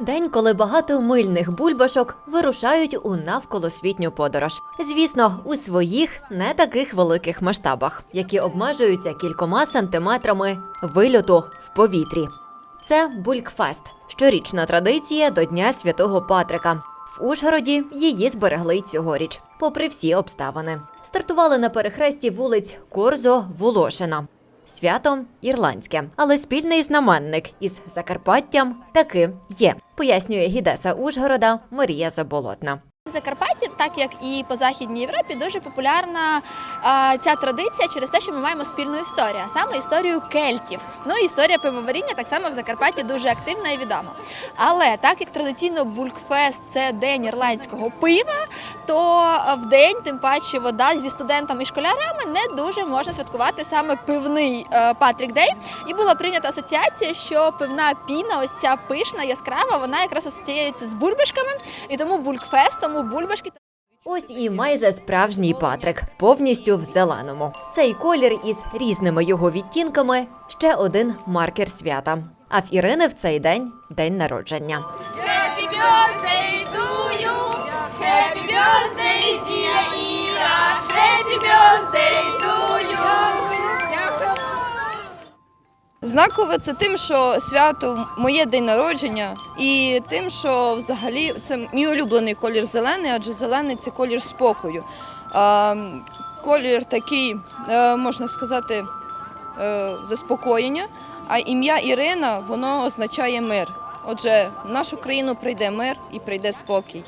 День, коли багато мильних бульбашок вирушають у навколосвітню подорож. Звісно, у своїх не таких великих масштабах, які обмежуються кількома сантиметрами вильоту в повітрі. Це Булькфест щорічна традиція до Дня Святого Патрика. В Ужгороді її зберегли цьогоріч, попри всі обставини. Стартували на перехресті вулиць Корзо Волошина. Свято ірландське, але спільний знаменник із Закарпаттям таки є, пояснює гідеса Ужгорода Марія Заболотна. В Закарпатті, так як і по західній Європі, дуже популярна а, ця традиція через те, що ми маємо спільну історію, а саме історію кельтів. Ну і історія пивоваріння так само в Закарпатті дуже активна і відома. Але так як традиційно Булькфест це день ірландського пива, то в день, тим паче, вода зі студентами і школярами не дуже можна святкувати саме пивний е, Патрік Дей. І була прийнята асоціація, що пивна піна, ось ця пишна, яскрава, вона якраз асоціюється з бульбашками, і тому Булькфест, тому бульбашки. Ось і майже справжній Патрик, повністю в зеленому. Цей колір із різними його відтінками ще один маркер свята. А в Ірини в цей день день народження. Happy birthday to you. Happy birthday, dear Ira. Happy birthday Знакове це тим, що свято моє день народження, і тим, що взагалі це мій улюблений колір зелений, адже зелений це колір спокою. Колір такий, е, можна сказати, е, заспокоєння. А ім'я Ірина воно означає мир. Отже, в нашу країну прийде мир і прийде спокій.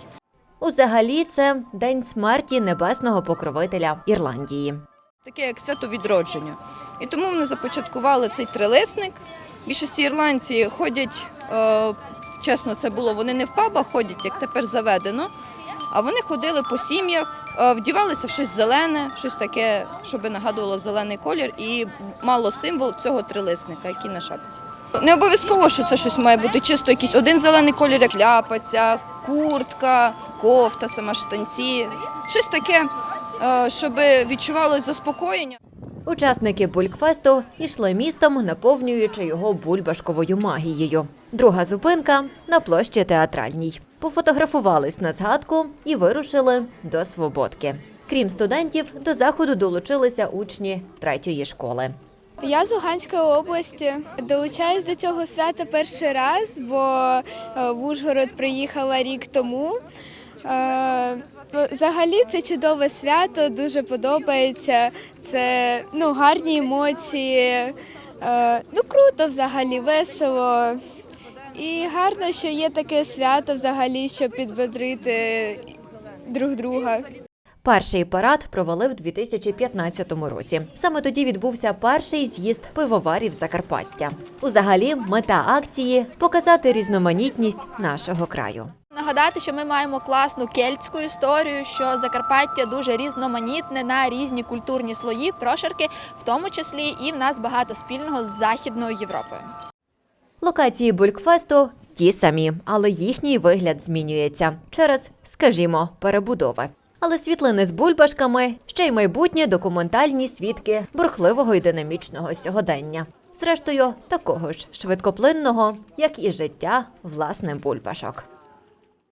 Узагалі, це день смерті небесного покровителя Ірландії. таке як свято відродження. І тому вони започаткували цей трилисник. Більшості ірландці ходять, е, чесно, це було, вони не в пабах ходять, як тепер заведено. А вони ходили по сім'ях, е, вдівалися в щось зелене, щось таке, щоб нагадувало зелений колір, і мало символ цього трилисника, який на шапці. Не обов'язково, що це щось має бути чисто якийсь один зелений колір, як шляпа, куртка, кофта, сама штанці. Щось таке, е, щоб відчувалось заспокоєння. Учасники Булькфесту йшли містом, наповнюючи його бульбашковою магією. Друга зупинка на площі театральній. Пофотографувались на згадку і вирушили до Свободки. Крім студентів, до заходу долучилися учні третьої школи. Я з Луганської області долучаюсь до цього свята перший раз, бо е, в Ужгород приїхала рік тому. Е, Взагалі це чудове свято, дуже подобається. Це ну, гарні емоції. Е, Ну круто взагалі, весело. І гарно, що є таке свято взагалі, щоб підбодрити друг друга. Перший парад провели в 2015 році. Саме тоді відбувся перший з'їзд пивоварів Закарпаття. Узагалі, мета акції показати різноманітність нашого краю. Нагадати, що ми маємо класну кельтську історію, що Закарпаття дуже різноманітне на різні культурні слої, прошарки, в тому числі і в нас багато спільного з Західною Європою. Локації Булькфесту ті самі, але їхній вигляд змінюється через, скажімо, перебудови. Але світлини з бульбашками ще й майбутні документальні свідки бурхливого і динамічного сьогодення. Зрештою, такого ж швидкоплинного, як і життя власне бульбашок.